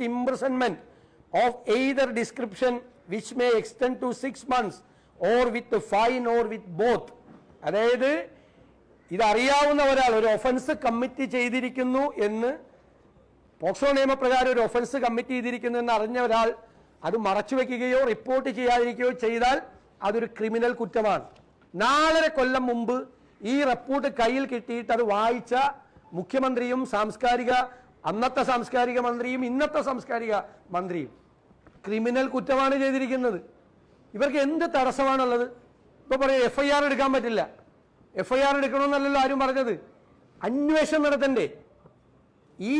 with imprisonment of either description which may extend to six months or with fine or with both. അതായത് ഇതറിയാവുന്ന ഒരാൾ ഒരു offence commit ചെയ്തിരിക്കുന്നു എന്ന് POCSO നിയമപ്രകാരം ഒരു ഒഫൻസ് കമ്മിറ്റ് ചെയ്തിരിക്കുന്നു എന്ന് അറിഞ്ഞ ഒരാൾ അത് മറച്ചു വെക്കുകയോ റിപ്പോർട്ട് ചെയ്യാതിരിക്കുകയോ ചെയ്താൽ അതൊരു ക്രിമിനൽ കുറ്റമാണ്. നാലര കൊല്ലം മുമ്പ് ഈ റിപ്പോർട്ട് കയ്യിൽ കിട്ടിയിട്ട് അത് വായിച്ച മുഖ്യമന്ത്രിയും സാംസ്കാരിക അന്നത്തെ സാംസ്കാരിക മന്ത്രിയും ഇന്നത്തെ സാംസ്കാരിക മന്ത്രിയും. ക്രിമിനൽ കുറ്റമാണ് ചെയ്തിരിക്കുന്നത്. ഇവർക്ക് എന്ത് തടസ്സമാണുള്ളത്? ഇപ്പൊ പറയാം എഫ് ഐ ആർ എടുക്കാൻ പറ്റില്ല. എഫ് ഐ ആർ എടുക്കണമെന്നല്ലല്ലോ ആരും പറഞ്ഞത്. അന്വേഷണം നടത്തണ്ടേ. ഈ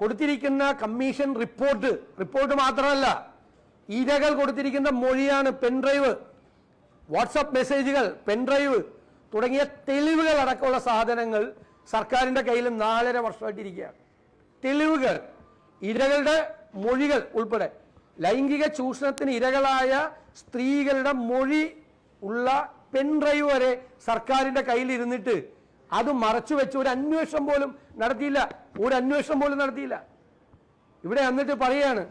കൊടുത്തിരിക്കുന്ന കമ്മീഷൻ റിപ്പോർട്ട് റിപ്പോർട്ട് മാത്രമല്ല ഇരകൾ കൊടുത്തിരിക്കുന്ന മൊഴിയാണ് പെൻഡ്രൈവ് വാട്സപ്പ് മെസ്സേജുകൾ പെൻഡ്രൈവ് തുടങ്ങിയ തെളിവുകൾ അടക്കമുള്ള സാധനങ്ങൾ സർക്കാരിന്റെ കയ്യിൽ നാലര വർഷമായിട്ടിരിക്കുകയാണ്. തെളിവുകൾ ഇരകളുടെ മൊഴികൾ ഉൾപ്പെടെ. ലൈംഗിക ചൂഷണത്തിന് ഇരകളായ സ്ത്രീകളുടെ മൊഴി ഉള്ള പെൺഡ്രൈവ് വരെ സർക്കാരിന്റെ കയ്യിലിരുന്നിട്ട് അത് മറച്ചു വെച്ച് ഒരു അന്വേഷണം പോലും നടത്തിയില്ല. ഒരു അന്വേഷണം പോലും നടത്തിയില്ല. ഇവിടെ എന്നിട്ട് പറയാണ്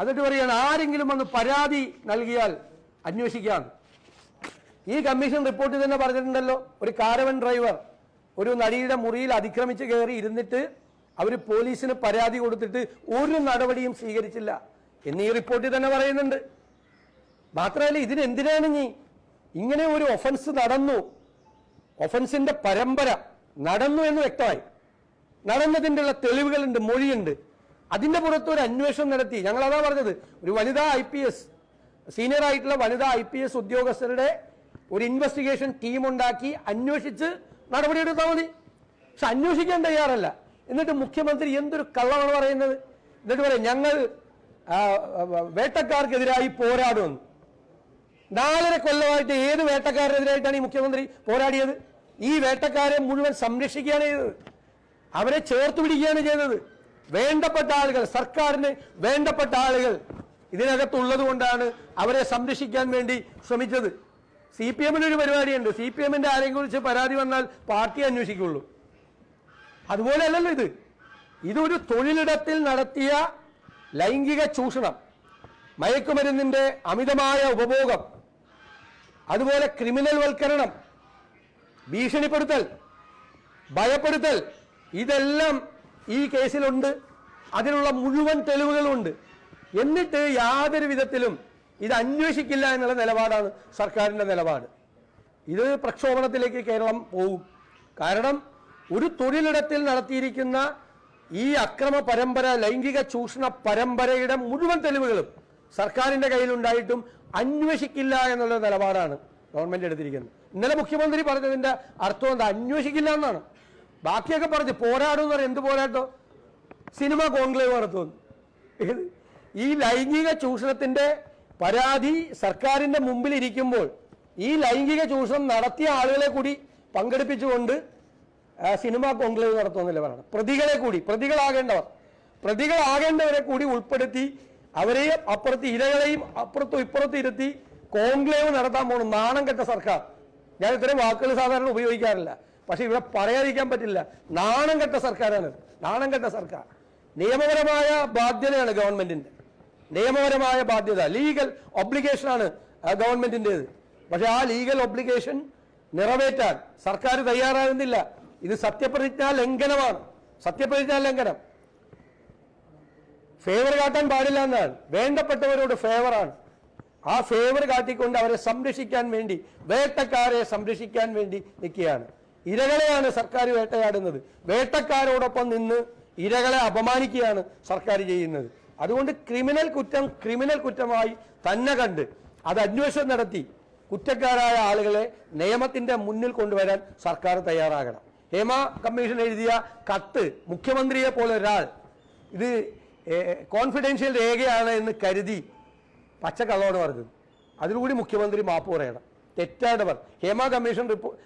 എന്നിട്ട് പറയാണ് ആരെങ്കിലും വന്ന് പരാതി നൽകിയാൽ അന്വേഷിക്കാം. ഈ കമ്മീഷൻ റിപ്പോർട്ടിൽ തന്നെ പറഞ്ഞിട്ടുണ്ടല്ലോ ഒരു കാരവൻ ഡ്രൈവർ ഒരു നടിയുടെ മുറിയിൽ അതിക്രമിച്ച് കയറി ഇരുന്നിട്ട് അവർ പോലീസിന് പരാതി കൊടുത്തിട്ട് ഒരു നടപടിയും സ്വീകരിച്ചില്ല. എന്ന് ഈ റിപ്പോർട്ടിൽ തന്നെ പറയുന്നുണ്ട്. മാത്രമല്ല ഇതിനെന്തിനാണ് നീ ഇങ്ങനെ ഒരു ഒഫൻസ് നടന്നു? ഒഫൻസിന്റെ പരമ്പര നടന്നു എന്ന് വ്യക്തമായി. നടന്നതിന്റെ ഉള്ള തെളിവുകളുണ്ട് മൊഴിയുണ്ട്. അതിന്റെ പുറത്ത് ഒരു അന്വേഷണം നടത്തി. ഞങ്ങൾ അതാ പറഞ്ഞത് ഒരു വനിതാ ഐ പി എസ് സീനിയർ ആയിട്ടുള്ള വനിതാ ഐ പി എസ് ഉദ്യോഗസ്ഥരുടെ ഒരു ഇൻവെസ്റ്റിഗേഷൻ ടീം ഉണ്ടാക്കി അന്വേഷിച്ച് നടപടിയെടുത്താൽ മതി. പക്ഷെ അന്വേഷിക്കാൻ തയ്യാറല്ല. എന്നിട്ട് മുഖ്യമന്ത്രി എന്തൊരു കള്ളമാണ് പറയുന്നത്? എന്നിട്ട് പറയാം ഞങ്ങൾ വേട്ടക്കാർക്കെതിരായി പോരാടുമെന്ന് നാലര കൊല്ലമായിട്ട് ഏത് വേട്ടക്കാരനെതിരായിട്ടാണ് ഈ മുഖ്യമന്ത്രി പോരാടിയത്? ഈ വേട്ടക്കാരെ മുഴുവൻ സംരക്ഷിക്കുകയാണ് ചെയ്തത്. അവരെ ചേർത്ത് പിടിക്കുകയാണ് ചെയ്തത്. വേണ്ടപ്പെട്ട ആളുകൾ സർക്കാരിന് വേണ്ടപ്പെട്ട ആളുകൾ ഇതിനകത്തുള്ളത് കൊണ്ടാണ് അവരെ സംരക്ഷിക്കാൻ വേണ്ടി ശ്രമിച്ചത്. സി പി എമ്മിന് ഒരു പരിപാടിയുണ്ട്. സി പി എമ്മിന്റെ ആരെയും കുറിച്ച് പരാതി വന്നാൽ പാർട്ടി അന്വേഷിക്കുള്ളൂ. അതുപോലെ അല്ലല്ലോ ഇത്. ഇതൊരു തൊഴിലിടത്തിൽ നടത്തിയ ലൈംഗിക ചൂഷണം മയക്കുമരുന്നിന്റെ അമിതമായ ഉപഭോഗം അതുപോലെ ക്രിമിനൽ വൽക്കരണം ഭീഷണിപ്പെടുത്തൽ ഭയപ്പെടുത്തൽ ഇതെല്ലാം ഈ കേസിലുണ്ട്. അതിനുള്ള മുഴുവൻ തെളിവുകളുണ്ട്. എന്നിട്ട് യാതൊരു വിധത്തിലും ഇത് അന്വേഷിക്കില്ല എന്നുള്ള നിലപാടാണ് സർക്കാരിന്റെ നിലപാട്. ഇത് പ്രക്ഷോഭണത്തിലേക്ക് കേരളം പോകും കാരണം ഒരു തൊഴിലിടത്തിൽ നടത്തിയിരിക്കുന്ന ഈ അക്രമ പരമ്പര ലൈംഗിക ചൂഷണ പരമ്പരയുടെ മുഴുവൻ തെളിവുകളും സർക്കാരിന്റെ കയ്യിലുണ്ടായിട്ടും അന്വേഷിക്കില്ല എന്നുള്ള നിലപാടാണ് ഗവൺമെന്റ് എടുത്തിരിക്കുന്നത്. ഇന്നലെ മുഖ്യമന്ത്രി പറഞ്ഞതിന്റെ അർത്ഥം എന്താ? അന്വേഷിക്കില്ല എന്നാണ്. ബാക്കിയൊക്കെ പറഞ്ഞു പോരാടും എന്ന് പറഞ്ഞാൽ എന്ത് പോരാട്ടോ? സിനിമ കോൺക്ലേവ് നടത്തുമെന്ന്? ഈ ലൈംഗിക ചൂഷണത്തിന്റെ പരാതി സർക്കാരിന്റെ മുമ്പിൽ ഇരിക്കുമ്പോൾ ഈ ലൈംഗിക ചൂഷണം നടത്തിയ ആളുകളെ കൂടി പങ്കെടുപ്പിച്ചുകൊണ്ട് സിനിമ കോൺക്ലേവ് നടത്തുമെന്നല്ലേ പറയണം. പ്രതികളെ കൂടി പ്രതികളാകേണ്ടവർ പ്രതികളാകേണ്ടവരെ കൂടി ഉൾപ്പെടുത്തി അവരെയും അപ്പുറത്ത് ഇരകളെയും അപ്പുറത്തും ഇപ്പുറത്തും ഇരുത്തി കോൺക്ലേവ് നടത്താൻ പോകണം നാണം കെട്ട സർക്കാർ. ഞാൻ ഇത്തരം വാക്കുകൾ സാധാരണ ഉപയോഗിക്കാറില്ല. പക്ഷെ ഇവിടെ പറയാതിരിക്കാൻ പറ്റില്ല. നാണം കെട്ട സർക്കാരാണ് നാണം കെട്ട സർക്കാർ. നിയമപരമായ ബാധ്യതയാണ് ഗവൺമെന്റിന്റെ. നിയമപരമായ ബാധ്യത ലീഗൽ ഒബ്ലിഗേഷനാണ് ഗവൺമെന്റിന്റെത് പക്ഷെ ആ ലീഗൽ ഒബ്ലിഗേഷൻ നിറവേറ്റാൻ സർക്കാർ തയ്യാറാകുന്നില്ല. ഇത് സത്യപ്രതിജ്ഞാ ലംഘനമാണ്. സത്യപ്രതിജ്ഞാ ലംഘനം. ഫേവർ കാട്ടാൻ പാടില്ല എന്നാണ്. വേണ്ടപ്പെട്ടവരോട് ഫേവറാണ് ആ ഫേവർ കാട്ടിക്കൊണ്ട് അവരെ സംരക്ഷിക്കാൻ വേണ്ടി വേട്ടക്കാരെ സംരക്ഷിക്കാൻ വേണ്ടി നിൽക്കുകയാണ്. ഇരകളെയാണ് സർക്കാർ വേട്ടയാടുന്നത്. വേട്ടക്കാരോടൊപ്പം നിന്ന് ഇരകളെ അപമാനിക്കുകയാണ് സർക്കാർ ചെയ്യുന്നത്. അതുകൊണ്ട് ക്രിമിനൽ കുറ്റം ക്രിമിനൽ കുറ്റമായി തന്നെ കണ്ട് അത് അന്വേഷണം നടത്തി കുറ്റക്കാരായ ആളുകളെ നിയമത്തിന്റെ മുന്നിൽ കൊണ്ടുവരാൻ സർക്കാർ തയ്യാറാകണം. ഹേമ കമ്മീഷൻ എഴുതിയ കത്ത് മുഖ്യമന്ത്രിയെ പോലെ ഒരാൾ. ഇത് കോൺഫിഡൻഷ്യൽ രേഖയാണ് എന്ന് കരുതി പച്ചക്കള്ളമാണ് പറഞ്ഞത് അതിലൂടി മുഖ്യമന്ത്രി മാപ്പ് പറയണം. തെറ്റായിട്ടവർ ഹേമ കമ്മീഷൻ റിപ്പോർട്ട്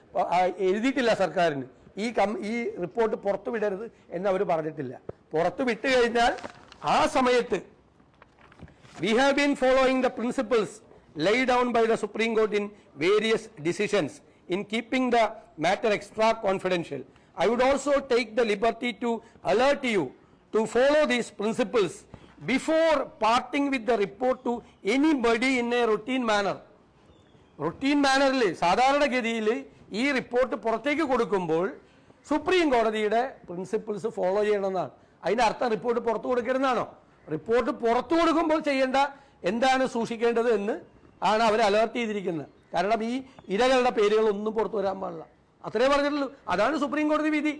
എഴുതിയിട്ടില്ല സർക്കാരിന്. ഈ കം ഈ റിപ്പോർട്ട് പുറത്തു വിടരുത് എന്ന് അവർ പറഞ്ഞിട്ടില്ല. പുറത്തു വിട്ട് കഴിഞ്ഞാൽ ആ സമയത്ത് we have been following the principles laid down by the Supreme Court in various decisions. In keeping the matter extra confidential. I would also take the liberty to alert you to follow these principles before parting with the report to anybody in a routine manner. Routine മാനറിൽ സാധാരണഗതിയിൽ ഈ report പുറത്തേക്ക് കൊടുക്കുമ്പോൾ supreme കോടതിയുടെ principles follow ചെയ്യണമെന്നാണ് അതിന്റെ അർത്ഥം report പുറത്തു കൊടുക്കരുതെന്നാണോ report പുറത്തു കൊടുക്കുമ്പോൾ ചെയ്യേണ്ട എന്താണ് സൂക്ഷിക്കേണ്ടത് എന്ന് ആണ് അവർ അലേർട്ട് ചെയ്തിരിക്കുന്നത് കാരണം ഈ ഇരകളുടെ പേരുകളൊന്നും പുറത്തു വരാൻ പാടില്ല. അത്രേ പറഞ്ഞിട്ടുള്ളൂ. അതാണ് സുപ്രീം കോടതി വിധി.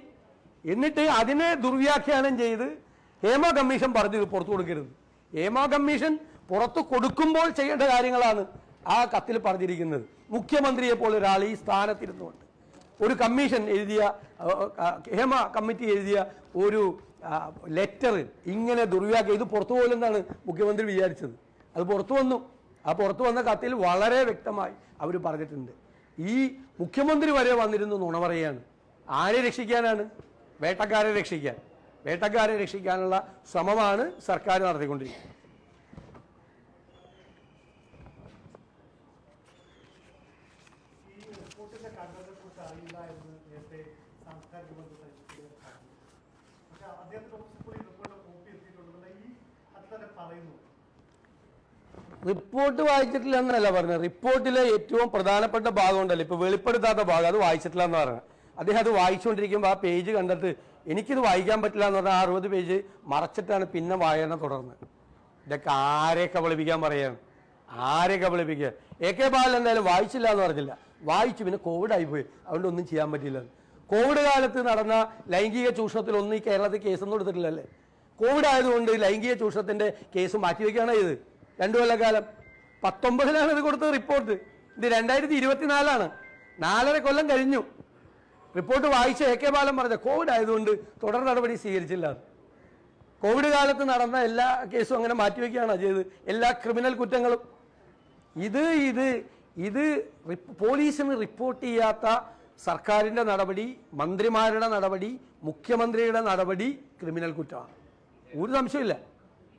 എന്നിട്ട് അതിനെ ദുർവ്യാഖ്യാനം ചെയ്ത് ഹേമ കമ്മീഷൻ പറഞ്ഞു ഇത് പുറത്തു കൊടുക്കരുത്. ഹേമ കമ്മീഷൻ പുറത്തു കൊടുക്കുമ്പോൾ ചെയ്യേണ്ട കാര്യങ്ങളാണ് ആ കത്തിൽ പറഞ്ഞിരിക്കുന്നത്. മുഖ്യമന്ത്രിയെ പോലെ ഒരാൾ ഈ സ്ഥാനത്തിരുന്നുകൊണ്ട്. ഒരു കമ്മീഷൻ എഴുതിയ ഹേമ കമ്മിറ്റി എഴുതിയ ഒരു ലെറ്റർ ഇങ്ങനെ ദുർവ്യാഖ്യ ഇത് പുറത്തു പോലെന്നാണ് മുഖ്യമന്ത്രി വിചാരിച്ചത്. അത് പുറത്തു വന്നു. ആ പുറത്തു വന്ന കത്തിൽ വളരെ വ്യക്തമായി അവർ പറഞ്ഞിട്ടുണ്ട്. ഈ മുഖ്യമന്ത്രി വരെ വന്നിരുന്നു നുണ പറയുകയാണ്. ആരെ രക്ഷിക്കാനാണ്? വേട്ടക്കാരെ രക്ഷിക്കാൻ. വേട്ടക്കാരെ രക്ഷിക്കാനുള്ള ശ്രമമാണ് സർക്കാർ നടത്തിക്കൊണ്ടിരിക്കുന്നത്. അദ്ദേഹത്തിന്റെ ഓഫീസിൽ കൂടി റിപ്പോർട്ട് കോപ്പി എത്തിയിട്ടുണ്ടെന്നുള്ള ഈ അത് തന്നെ പറയുന്നു. റിപ്പോർട്ട് വായിച്ചിട്ടില്ല എന്നല്ല പറഞ്ഞത്. റിപ്പോർട്ടിലെ ഏറ്റവും പ്രധാനപ്പെട്ട ഭാഗം ഉണ്ടല്ലോ. ഇപ്പൊ വെളിപ്പെടുത്താത്ത ഭാഗം അത് വായിച്ചിട്ടില്ല എന്ന് പറഞ്ഞത്. അദ്ദേഹം അത് വായിച്ചുകൊണ്ടിരിക്കുമ്പോൾ ആ പേജ് കണ്ടിട്ട് എനിക്കിത് വായിക്കാൻ പറ്റില്ല എന്ന് പറഞ്ഞാൽ അറുപത് പേജ് മറച്ചിട്ടാണ് പിന്നെ വായന തുടർന്ന് ഇതൊക്കെ ആരെ കബളിപ്പിക്കാൻ പറയാണ്? ആരെ കബളിപ്പിക്കുക എ കെ ബാലൻ എന്തായാലും വായിച്ചില്ല എന്ന് പറഞ്ഞില്ല. വായിച്ചു പിന്നെ കോവിഡ് ആയിപ്പോയി അതുകൊണ്ട് ഒന്നും ചെയ്യാൻ പറ്റില്ല കോവിഡ് കാലത്ത് നടന്ന ലൈംഗിക ചൂഷണത്തിലൊന്നും ഈ കേരളത്തിൽ കേസൊന്നും എടുത്തിട്ടില്ലല്ലേ? കോവിഡ് ആയതുകൊണ്ട് ലൈംഗിക ചൂഷണത്തിന്റെ കേസ് മാറ്റിവെക്കുകയാണ് ഇത്? രണ്ടു കൊല്ലക്കാലം. പത്തൊമ്പതിലാണ് ഇത് കൊടുത്ത റിപ്പോർട്ട് ഇത് രണ്ടായിരത്തി ഇരുപത്തിനാലാണ് നാലര കൊല്ലം കഴിഞ്ഞു. റിപ്പോർട്ട് വായിച്ച എ കെ ബാലൻ പറഞ്ഞ കോവിഡ് ആയതുകൊണ്ട് തുടർ നടപടി സ്വീകരിച്ചില്ല. കോവിഡ് കാലത്ത് നടന്ന എല്ലാ കേസും അങ്ങനെ മാറ്റിവെക്കുകയാണ് ചെയ്ത് എല്ലാ ക്രിമിനൽ കുറ്റങ്ങളും. ഇത് ഇത് ഇത് പോലീസിന് റിപ്പോർട്ട് ചെയ്യാത്ത സർക്കാരിന്റെ നടപടി മന്ത്രിമാരുടെ നടപടി മുഖ്യമന്ത്രിയുടെ നടപടി ക്രിമിനൽ കുറ്റമാണ്. ഒരു സംശയമില്ല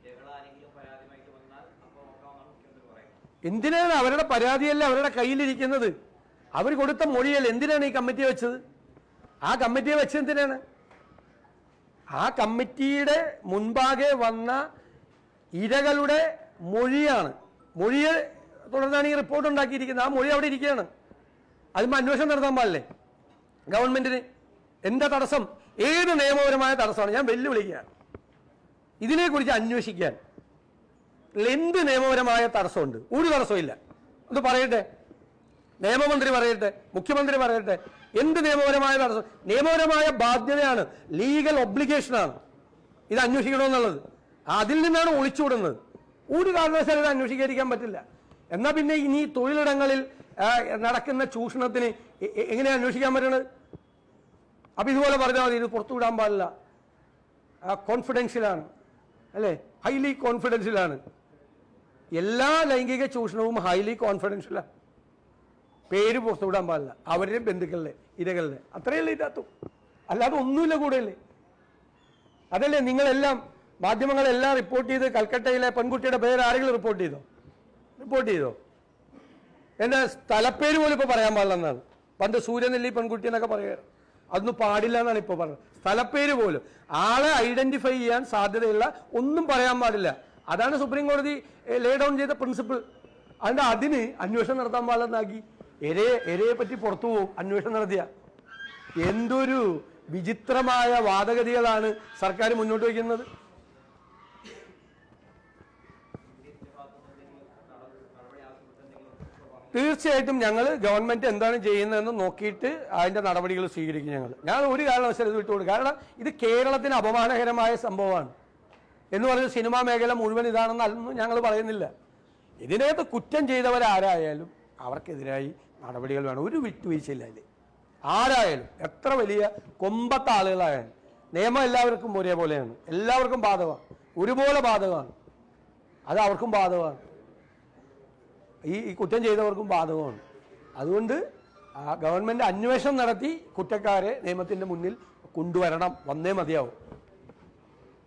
ഇരകളാരെങ്കിലും പരാതിയുമായിട്ട് വന്നാൽ അപ്പോൾ നോക്കാമെന്നാണ് മുഖ്യമന്ത്രി പറയുന്നത് എന്തിനാണ് അവരുടെ പരാതിയല്ല അവരുടെ കയ്യിലിരിക്കുന്നത്? അവർ കൊടുത്ത മൊഴിയല്ല എന്തിനാണ് ഈ കമ്മിറ്റി വെച്ചത്? ആ കമ്മിറ്റിയെ വെച്ചത് എന്തിനാണ്? ആ കമ്മിറ്റിയുടെ മുൻപാകെ വന്ന ഇരകളുടെ മൊഴിയാണ്. മൊഴിയെ തുടർന്നാണ് ഈ റിപ്പോർട്ട് ഉണ്ടാക്കിയിരിക്കുന്നത്. ആ മൊഴി അവിടെ ഇരിക്കുകയാണ്. അതിന് അന്വേഷണം നടത്താൻ പാടില്ലേ? ഗവൺമെന്റിന് എന്താ തടസ്സം? ഏത് നിയമപരമായ തടസ്സമാണ്? ഞാൻ വെല്ലുവിളിക്കുകയാണ്. ഇതിനെക്കുറിച്ച് അന്വേഷിക്കാൻ. എന്ത് നിയമപരമായ തടസ്സമുണ്ട്. ഒരു തടസ്സമില്ല ഒന്ന് പറയട്ടെ. നിയമമന്ത്രി പറയട്ടെ. മുഖ്യമന്ത്രി പറയട്ടെ. എന്ത് നിയമപരമായ തടസ്സം? നിയമപരമായ ബാധ്യതയാണ്. ലീഗൽ ഒബ്ലിഗേഷനാണ്. ഇത് അന്വേഷിക്കണമെന്നുള്ളത്. അതിൽ നിന്നാണ് ഒളിച്ചുവിടുന്നത്. ഒരു കാരണവശാലും ഇത് അന്വേഷിക്കാതിരിക്കാൻ പറ്റില്ല. എന്നാൽ പിന്നെ ഇനി തൊഴിലിടങ്ങളിൽ നടക്കുന്ന ചൂഷണത്തിന് എങ്ങനെ അന്വേഷിക്കാൻ പറ്റണത്? അപ്പം ഇതുപോലെ പറഞ്ഞാൽ മതി. ഇത് പുറത്തുവിടാൻ പാടില്ല. കോൺഫിഡൻഷ്യലാണ് അല്ലേ? ഹൈലി കോൺഫിഡൻഷ്യലാണ് എല്ലാ ലൈംഗിക ചൂഷണവും ഹൈലി കോൺഫിഡൻഷ്യലാണ് പേര് പുറത്തുവിടാൻ പാടില്ല. അവരുടെയും ബന്ധുക്കളുടെ ഇരകളുടെ. അത്രയല്ലേ ഇതാത്തു അല്ലാതെ ഒന്നുമില്ല കൂടെയല്ലേ അതല്ലേ നിങ്ങളെല്ലാം മാധ്യമങ്ങളെല്ലാം റിപ്പോർട്ട് ചെയ്ത് കൽക്കട്ടയിലെ പെൺകുട്ടിയുടെ പേര് ആരെങ്കിലും റിപ്പോർട്ട് ചെയ്തോ? റിപ്പോർട്ട് ചെയ്തോ? എന്റെ സ്ഥലപ്പേര് പോലും ഇപ്പൊ പറയാൻ പാടില്ലെന്നാണ് പണ്ട് സൂര്യനെല്ലി പെൺകുട്ടി എന്നൊക്കെ പറയുക അതൊന്നും പാടില്ല എന്നാണ് ഇപ്പൊ പറഞ്ഞത്. സ്ഥലപ്പേര് പോലും. ആളെ ഐഡന്റിഫൈ ചെയ്യാൻ സാധ്യതയുള്ള ഒന്നും പറയാൻ പാടില്ല. അതാണ് സുപ്രീം കോടതി ലേ ഡൗൺ ചെയ്ത പ്രിൻസിപ്പിൾ അതുകൊണ്ട് അതിന് അന്വേഷണം നടത്താൻ പാടില്ലെന്നാക്കി. എരയെ എരയെ പറ്റി പുറത്തു പോകും അന്വേഷണം നടത്തിയ. എന്തൊരു വിചിത്രമായ വാദഗതികളാണ് സർക്കാർ മുന്നോട്ട് വയ്ക്കുന്നത്. തീർച്ചയായിട്ടും ഞങ്ങൾ ഗവൺമെന്റ് എന്താണ് ചെയ്യുന്നതെന്ന് നോക്കിയിട്ട് അതിന്റെ നടപടികൾ സ്വീകരിക്കും ഞങ്ങൾ ഞാൻ ഒരു കാരണവശാലും ഇത് വിട്ടുകൊടുക്കും. കാരണം ഇത് കേരളത്തിന് അപമാനകരമായ സംഭവമാണ്. എന്ന് പറഞ്ഞ് സിനിമാ മേഖല മുഴുവൻ ഇതാണെന്ന് അതൊന്നും ഞങ്ങൾ പറയുന്നില്ല. ഇതിനകത്ത് കുറ്റം ചെയ്തവരാരായാലും അവർക്കെതിരായി നടപടികൾ വേണം. ഒരു വിട്ടുവീഴ്ചയില്ല അതിൽ ആരായാലും എത്ര വലിയ കൊമ്പത്തെ ആളുകളായാലും നിയമം എല്ലാവർക്കും ഒരേപോലെയാണ്. എല്ലാവർക്കും ബാധകമാണ്. ഒരുപോലെ ബാധകമാണ്. അത് അവർക്കും ബാധകമാണ്. ഈ ഈ കുറ്റം ചെയ്തവർക്കും ബാധകമാണ്. അതുകൊണ്ട് ഗവൺമെന്റ് അന്വേഷണം നടത്തി കുറ്റക്കാരെ നിയമത്തിന്റെ മുന്നിൽ കൊണ്ടുവരണം. വന്നേ മതിയാവും.